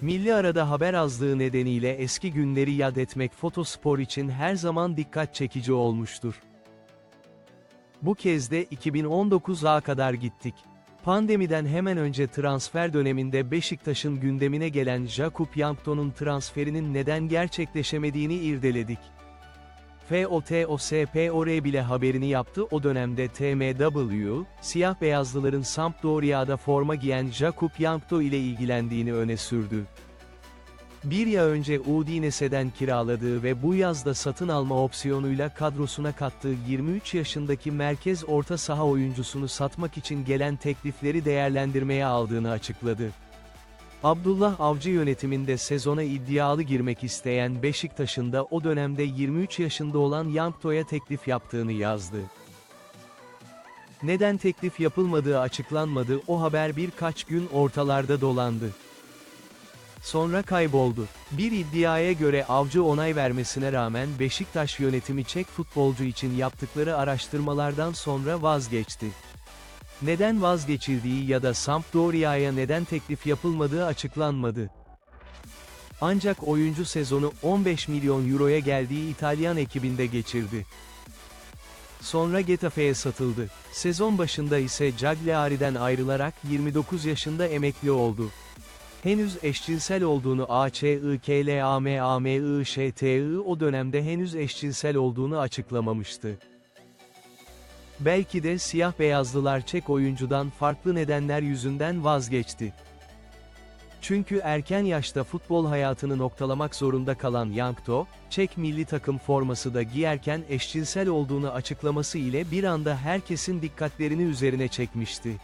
Milli arada haber azlığı nedeniyle eski günleri yad etmek fotospor için her zaman dikkat çekici olmuştur. Bu kez de 2019'a kadar gittik. Pandemiden hemen önce transfer döneminde Beşiktaş'ın gündemine gelen Jakub Yankto'nun transferinin neden gerçekleşemediğini irdeledik. FOTOSPOR bile haberini yaptı o dönemde TMW, siyah beyazlıların Sampdoria'da forma giyen Jakub Yankto ile ilgilendiğini öne sürdü. Bir yıl önce Udinese'den kiraladığı ve bu yazda satın alma opsiyonuyla kadrosuna kattığı 23 yaşındaki merkez orta saha oyuncusunu satmak için gelen teklifleri değerlendirmeye aldığını açıkladı. Abdullah Avcı yönetiminde sezona iddialı girmek isteyen Beşiktaş'ın da o dönemde 23 yaşında olan Yankto'ya teklif yaptığını yazdı. Neden teklif yapılmadığı açıklanmadı o haber birkaç gün ortalarda dolandı. Sonra kayboldu. Bir iddiaya göre avcı onay vermesine rağmen Beşiktaş yönetimi Çek futbolcu için yaptıkları araştırmalardan sonra vazgeçti. Neden vazgeçildiği ya da Sampdoria'ya neden teklif yapılmadığı açıklanmadı. Ancak oyuncu sezonu 15 milyon euroya geldiği İtalyan ekibinde geçirdi. Sonra Getafe'ye satıldı. Sezon başında ise Cagliari'den ayrılarak 29 yaşında emekli oldu. Henüz eşcinsel olduğunu AÇIKLAMAMIŞTI o dönemde henüz eşcinsel olduğunu açıklamamıştı. Belki de siyah beyazlılar Çek oyuncudan farklı nedenler yüzünden vazgeçti. Çünkü erken yaşta futbol hayatını noktalamak zorunda kalan Yankto, Çek milli takım forması da giyerken eşcinsel olduğunu açıklaması ile bir anda herkesin dikkatlerini üzerine çekmişti.